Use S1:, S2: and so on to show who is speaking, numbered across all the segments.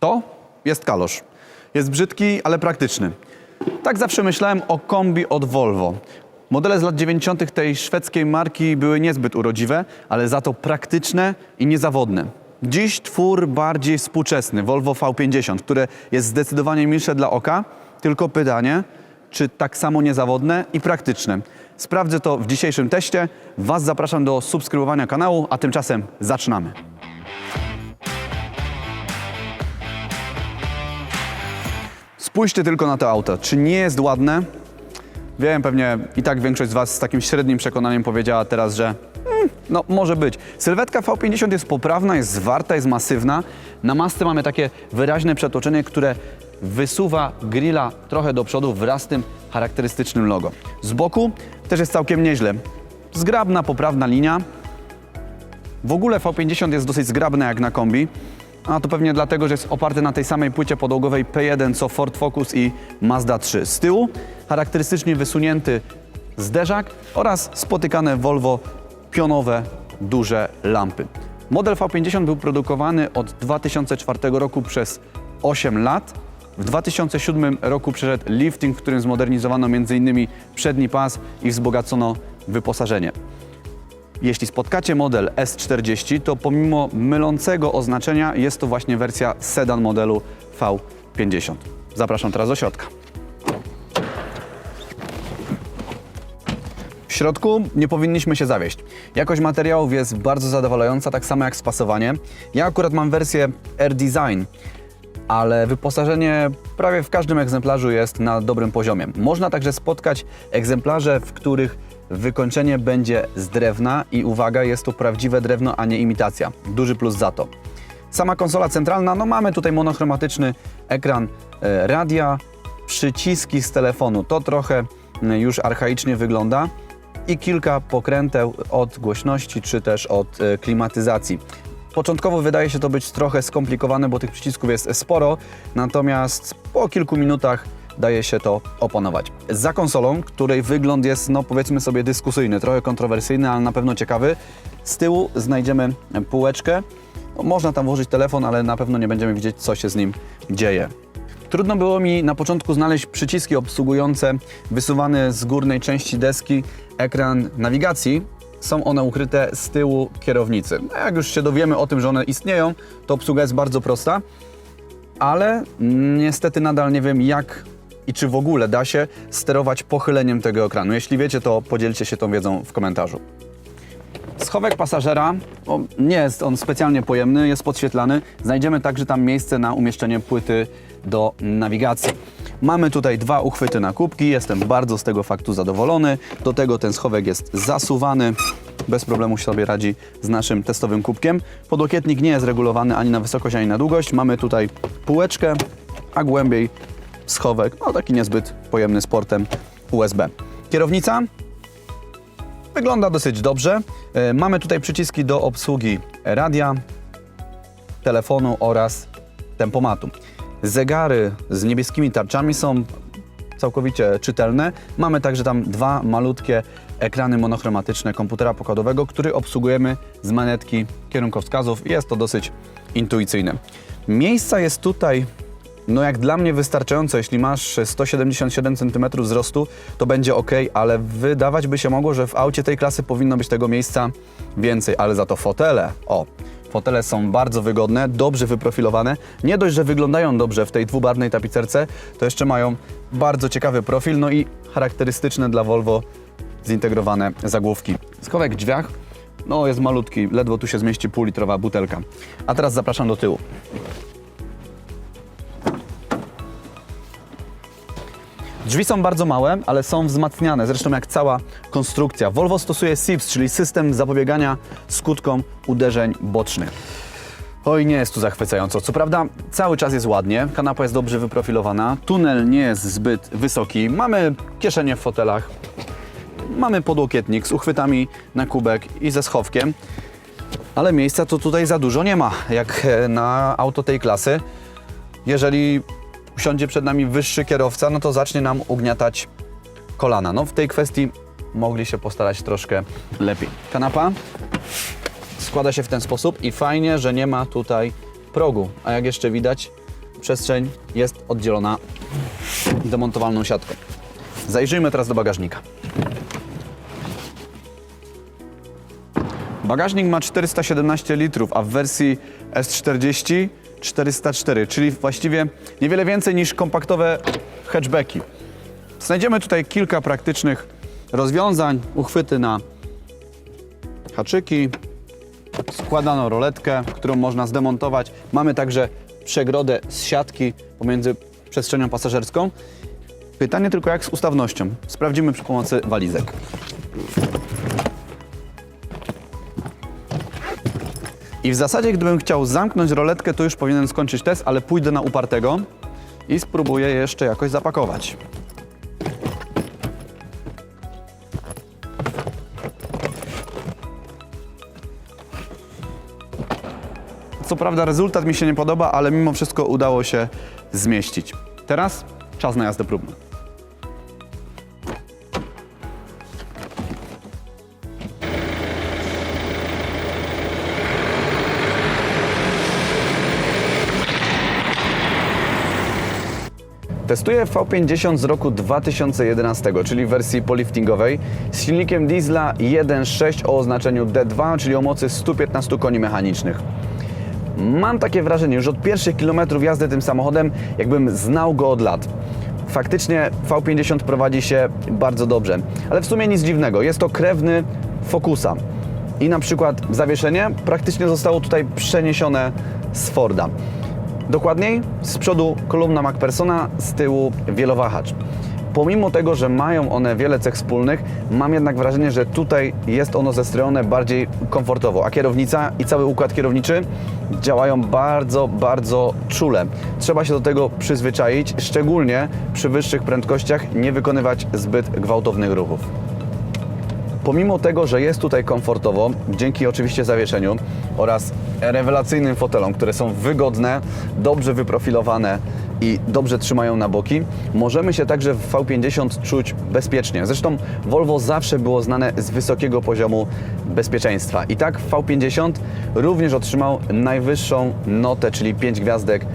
S1: To jest kalosz. Jest brzydki, ale praktyczny. Tak zawsze myślałem o kombi od Volvo. Modele z lat 90. tej szwedzkiej marki były niezbyt urodziwe, ale za to praktyczne i niezawodne. Dziś twór bardziej współczesny, Volvo V50, które jest zdecydowanie milsze dla oka, tylko pytanie, czy tak samo niezawodne i praktyczne. Sprawdzę to w dzisiejszym teście. Was zapraszam do subskrybowania kanału, a tymczasem zaczynamy. Spójrzcie tylko na to auto. Czy nie jest ładne? Wiem, pewnie i tak większość z Was z takim średnim przekonaniem powiedziała teraz, że mm, no może być. Sylwetka V50 jest poprawna, jest zwarta, jest masywna. Na masce mamy takie wyraźne przetoczenie, które wysuwa grilla trochę do przodu wraz z tym charakterystycznym logo. Z boku też jest całkiem nieźle. Zgrabna, poprawna linia. W ogóle V50 jest dosyć zgrabny jak na kombi. A to pewnie dlatego, że jest oparty na tej samej płycie podłogowej P1 co Ford Focus i Mazda 3. Z tyłu charakterystycznie wysunięty zderzak oraz spotykane Volvo pionowe, duże lampy. Model V50 był produkowany od 2004 roku przez 8 lat. W 2007 roku przeszedł lifting, w którym zmodernizowano m.in. przedni pas i wzbogacono wyposażenie. Jeśli spotkacie model S40, to pomimo mylącego oznaczenia jest to właśnie wersja sedan modelu V50. Zapraszam teraz do środka. W środku nie powinniśmy się zawieść. Jakość materiałów jest bardzo zadowalająca, tak samo jak spasowanie. Ja akurat mam wersję Air Design, ale wyposażenie prawie w każdym egzemplarzu jest na dobrym poziomie. Można także spotkać egzemplarze, w których wykończenie będzie z drewna i uwaga, jest to prawdziwe drewno, a nie imitacja. Duży plus za to. Sama konsola centralna, no mamy tutaj monochromatyczny ekran e, radia, przyciski z telefonu. To trochę e, już archaicznie wygląda i kilka pokręteł od głośności czy też od e, klimatyzacji. Początkowo wydaje się to być trochę skomplikowane, bo tych przycisków jest sporo, natomiast po kilku minutach daje się to opanować. Za konsolą, której wygląd jest, no powiedzmy sobie, dyskusyjny, trochę kontrowersyjny, ale na pewno ciekawy, z tyłu znajdziemy półeczkę. No, można tam włożyć telefon, ale na pewno nie będziemy widzieć, co się z nim dzieje. Trudno było mi na początku znaleźć przyciski obsługujące wysuwany z górnej części deski ekran nawigacji. Są one ukryte z tyłu kierownicy. No, Jak już się dowiemy o tym, że one istnieją, to obsługa jest bardzo prosta, ale niestety nadal nie wiem jak i czy w ogóle da się sterować pochyleniem tego ekranu. Jeśli wiecie, to podzielcie się tą wiedzą w komentarzu. Schowek pasażera, o, nie jest on specjalnie pojemny, jest podświetlany. Znajdziemy także tam miejsce na umieszczenie płyty do nawigacji. Mamy tutaj dwa uchwyty na kubki, jestem bardzo z tego faktu zadowolony. Do tego ten schowek jest zasuwany, bez problemu sobie radzi z naszym testowym kubkiem. Podłokietnik nie jest regulowany ani na wysokość, ani na długość. Mamy tutaj półeczkę, a głębiej schowek, no taki niezbyt pojemny z portem USB. Kierownica Wygląda dosyć dobrze. E, Mamy tutaj przyciski do obsługi radia, telefonu oraz tempomatu. Zegary z niebieskimi tarczami są całkowicie czytelne. Mamy także tam dwa malutkie ekrany monochromatyczne komputera pokładowego, który obsługujemy z manetki kierunkowskazów. Jest to dosyć intuicyjne. Miejsca jest tutaj no jak dla mnie wystarczająco, jeśli masz 177 cm wzrostu, to będzie ok, ale wydawać by się mogło, że w aucie tej klasy powinno być tego miejsca więcej, ale za to fotele, o, fotele są bardzo wygodne, dobrze wyprofilowane. Nie dość, że wyglądają dobrze w tej dwubarwnej tapicerce, to jeszcze mają bardzo ciekawy profil, no i charakterystyczne dla Volvo zintegrowane zagłówki. Schowek w drzwiach, no jest malutki, ledwo tu się zmieści półlitrowa butelka. A teraz zapraszam do tyłu. Drzwi są bardzo małe, ale są wzmacniane, zresztą jak cała konstrukcja. Volvo stosuje SIPS, czyli system zapobiegania skutkom uderzeń bocznych. Oj, nie jest tu zachwycająco. Co prawda, cały czas jest ładnie, kanapa jest dobrze wyprofilowana, tunel nie jest zbyt wysoki, mamy kieszenie w fotelach, mamy podłokietnik z uchwytami na kubek i ze schowkiem, ale miejsca to tutaj za dużo nie ma, jak e, na auto tej klasy. Jeżeli usiądzie przed nami wyższy kierowca, no to zacznie nam ugniatać kolana. No w tej kwestii mogli się postarać troszkę lepiej. Kanapa składa się w ten sposób i fajnie, że nie ma tutaj progu, a jak jeszcze widać, przestrzeń jest oddzielona demontowalną siatką. Zajrzyjmy teraz do bagażnika. Bagażnik ma 417 litrów, a w wersji S40 404, czyli właściwie niewiele więcej niż kompaktowe hatchbacki. Znajdziemy tutaj kilka praktycznych rozwiązań, uchwyty na haczyki, składaną roletkę, którą można zdemontować. Mamy także przegrodę z siatki pomiędzy przestrzenią pasażerską. Pytanie tylko jak z ustawnością. Sprawdzimy przy pomocy walizek. I w zasadzie, gdybym chciał zamknąć roletkę, to już powinienem skończyć test, ale pójdę na upartego i spróbuję jeszcze jakoś zapakować. Co prawda rezultat mi się nie podoba, ale mimo wszystko udało się zmieścić. Teraz czas na jazdę próbną. Testuję V50 z roku 2011, czyli w wersji poliftingowej, z silnikiem diesla 1.6 o oznaczeniu D2, czyli o mocy 115 koni mechanicznych. Mam takie wrażenie, już od pierwszych kilometrów jazdy tym samochodem, jakbym znał go od lat. Faktycznie V50 prowadzi się bardzo dobrze, ale w sumie nic dziwnego, jest to krewny Focusa. I na przykład zawieszenie praktycznie zostało tutaj przeniesione z Forda. Dokładniej, z przodu kolumna MacPersona, z tyłu wielowahacz. Pomimo tego, że mają one wiele cech wspólnych, mam jednak wrażenie, że tutaj jest ono zestrojone bardziej komfortowo, a kierownica i cały układ kierowniczy działają bardzo, bardzo czule. Trzeba się do tego przyzwyczaić, szczególnie przy wyższych prędkościach nie wykonywać zbyt gwałtownych ruchów. Pomimo tego, że jest tutaj komfortowo, dzięki oczywiście zawieszeniu oraz rewelacyjnym fotelom, które są wygodne, dobrze wyprofilowane i dobrze trzymają na boki, możemy się także w V50 czuć bezpiecznie. Zresztą Volvo zawsze było znane z wysokiego poziomu bezpieczeństwa. I tak V50 również otrzymał najwyższą notę, czyli 5 gwiazdek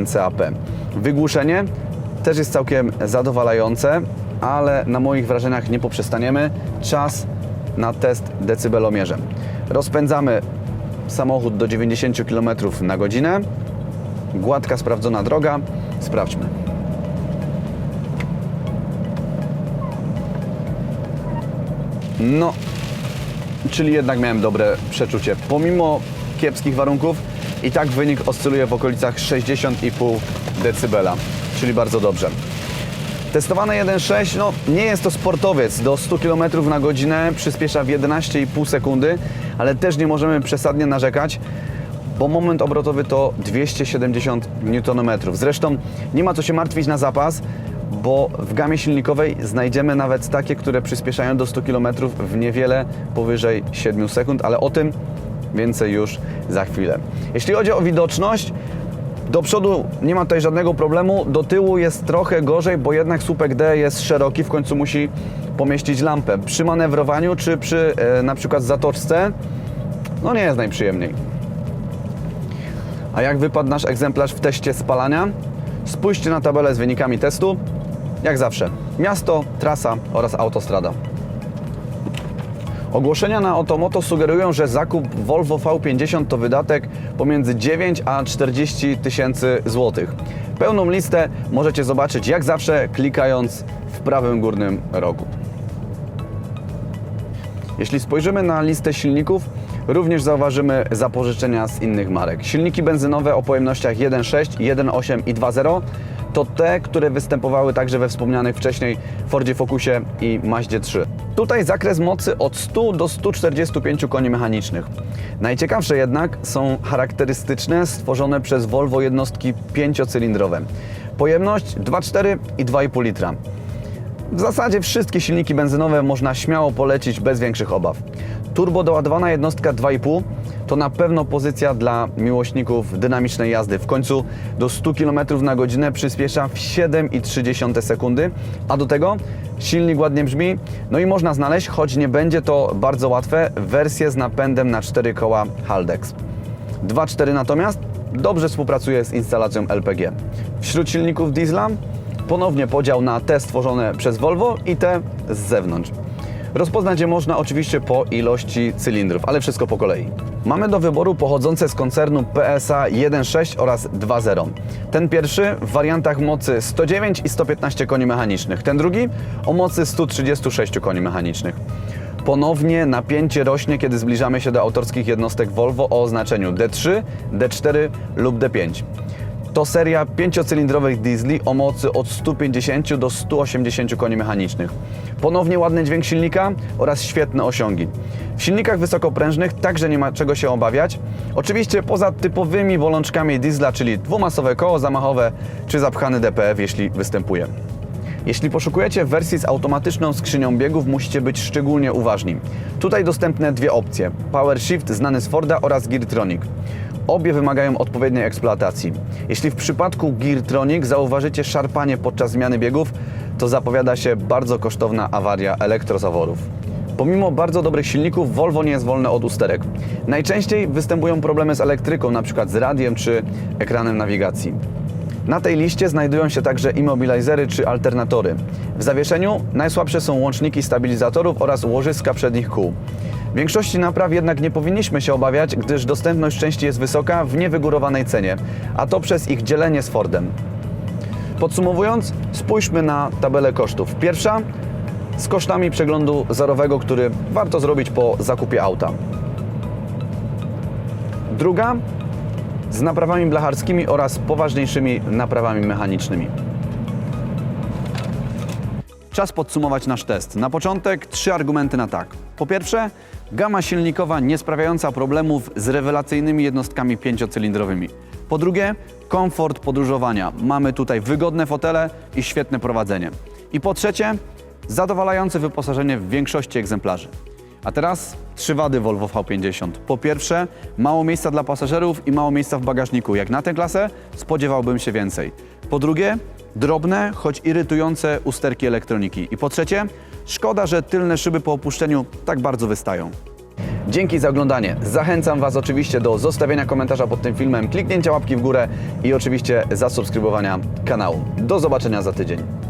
S1: NCAP. Wygłuszenie też jest całkiem zadowalające, ale na moich wrażeniach nie poprzestaniemy. Czas na test decybelomierzem. Rozpędzamy samochód do 90 km na godzinę. Gładka, sprawdzona droga. Sprawdźmy. No, czyli jednak miałem dobre przeczucie. Pomimo kiepskich warunków, i tak wynik oscyluje w okolicach 60,5 dB, czyli bardzo dobrze. Testowane 1.6, no nie jest to sportowiec, do 100 km na godzinę przyspiesza w 11,5 sekundy, ale też nie możemy przesadnie narzekać, bo moment obrotowy to 270 Nm. Zresztą nie ma co się martwić na zapas, bo w gamie silnikowej znajdziemy nawet takie, które przyspieszają do 100 km w niewiele powyżej 7 sekund, ale o tym więcej już za chwilę. Jeśli chodzi o widoczność, do przodu nie ma tutaj żadnego problemu, do tyłu jest trochę gorzej, bo jednak słupek D jest szeroki, w końcu musi pomieścić lampę. Przy manewrowaniu czy przy e, na przykład zatoczce, no nie jest najprzyjemniej. A jak wypadł nasz egzemplarz w teście spalania? Spójrzcie na tabelę z wynikami testu. Jak zawsze, miasto, trasa oraz autostrada. Ogłoszenia na Otomoto sugerują, że zakup Volvo V50 to wydatek pomiędzy 9 a 40 tysięcy złotych. Pełną listę możecie zobaczyć jak zawsze klikając w prawym górnym rogu. Jeśli spojrzymy na listę silników, również zauważymy zapożyczenia z innych marek. Silniki benzynowe o pojemnościach 1.6, 1.8 i 2.0 to te, które występowały także we wspomnianych wcześniej Fordzie Focusie i Mazdzie 3. Tutaj zakres mocy od 100 do 145 koni mechanicznych. Najciekawsze jednak są charakterystyczne, stworzone przez Volvo jednostki pięciocylindrowe. Pojemność 2,4 i 2,5 litra. W zasadzie wszystkie silniki benzynowe można śmiało polecić bez większych obaw. Turbo doładowana jednostka 2,5 to na pewno pozycja dla miłośników dynamicznej jazdy. W końcu do 100 km na godzinę przyspiesza w 7,3 sekundy, a do tego silnik ładnie brzmi, no i można znaleźć, choć nie będzie to bardzo łatwe, wersję z napędem na 4 koła Haldex. 2.4 natomiast dobrze współpracuje z instalacją LPG. Wśród silników diesla ponownie podział na te stworzone przez Volvo i te z zewnątrz. Rozpoznać je można oczywiście po ilości cylindrów, ale wszystko po kolei. Mamy do wyboru pochodzące z koncernu PSA 1.6 oraz 2.0. Ten pierwszy w wariantach mocy 109 i 115 koni mechanicznych, ten drugi o mocy 136 koni mechanicznych. Ponownie napięcie rośnie, kiedy zbliżamy się do autorskich jednostek Volvo o oznaczeniu D3, D4 lub D5. To seria pięciocylindrowych diesli o mocy od 150 do 180 koni mechanicznych. Ponownie ładny dźwięk silnika oraz świetne osiągi. W silnikach wysokoprężnych także nie ma czego się obawiać. Oczywiście poza typowymi bolączkami diesla, czyli dwumasowe koło zamachowe czy zapchany DPF, jeśli występuje. Jeśli poszukujecie wersji z automatyczną skrzynią biegów, musicie być szczególnie uważni. Tutaj dostępne dwie opcje: Power Shift znany z Forda oraz Geartronic. Obie wymagają odpowiedniej eksploatacji. Jeśli w przypadku Geartronic zauważycie szarpanie podczas zmiany biegów, to zapowiada się bardzo kosztowna awaria elektrozaworów. Pomimo bardzo dobrych silników, Volvo nie jest wolne od usterek. Najczęściej występują problemy z elektryką, np. z radiem czy ekranem nawigacji. Na tej liście znajdują się także immobilizery czy alternatory. W zawieszeniu najsłabsze są łączniki stabilizatorów oraz łożyska przednich kół. Większości napraw jednak nie powinniśmy się obawiać, gdyż dostępność części jest wysoka w niewygórowanej cenie, a to przez ich dzielenie z Fordem. Podsumowując, spójrzmy na tabelę kosztów. Pierwsza z kosztami przeglądu zerowego, który warto zrobić po zakupie auta. Druga z naprawami blacharskimi oraz poważniejszymi naprawami mechanicznymi. Czas podsumować nasz test. Na początek trzy argumenty na tak. Po pierwsze, gama silnikowa nie sprawiająca problemów z rewelacyjnymi jednostkami pięciocylindrowymi. Po drugie, komfort podróżowania. Mamy tutaj wygodne fotele i świetne prowadzenie. I po trzecie, zadowalające wyposażenie w większości egzemplarzy. A teraz trzy wady Volvo V50. Po pierwsze, mało miejsca dla pasażerów i mało miejsca w bagażniku. Jak na tę klasę spodziewałbym się więcej. Po drugie, drobne, choć irytujące usterki elektroniki. I po trzecie, szkoda, że tylne szyby po opuszczeniu tak bardzo wystają. Dzięki za oglądanie. Zachęcam Was oczywiście do zostawienia komentarza pod tym filmem, kliknięcia łapki w górę i oczywiście zasubskrybowania kanału. Do zobaczenia za tydzień.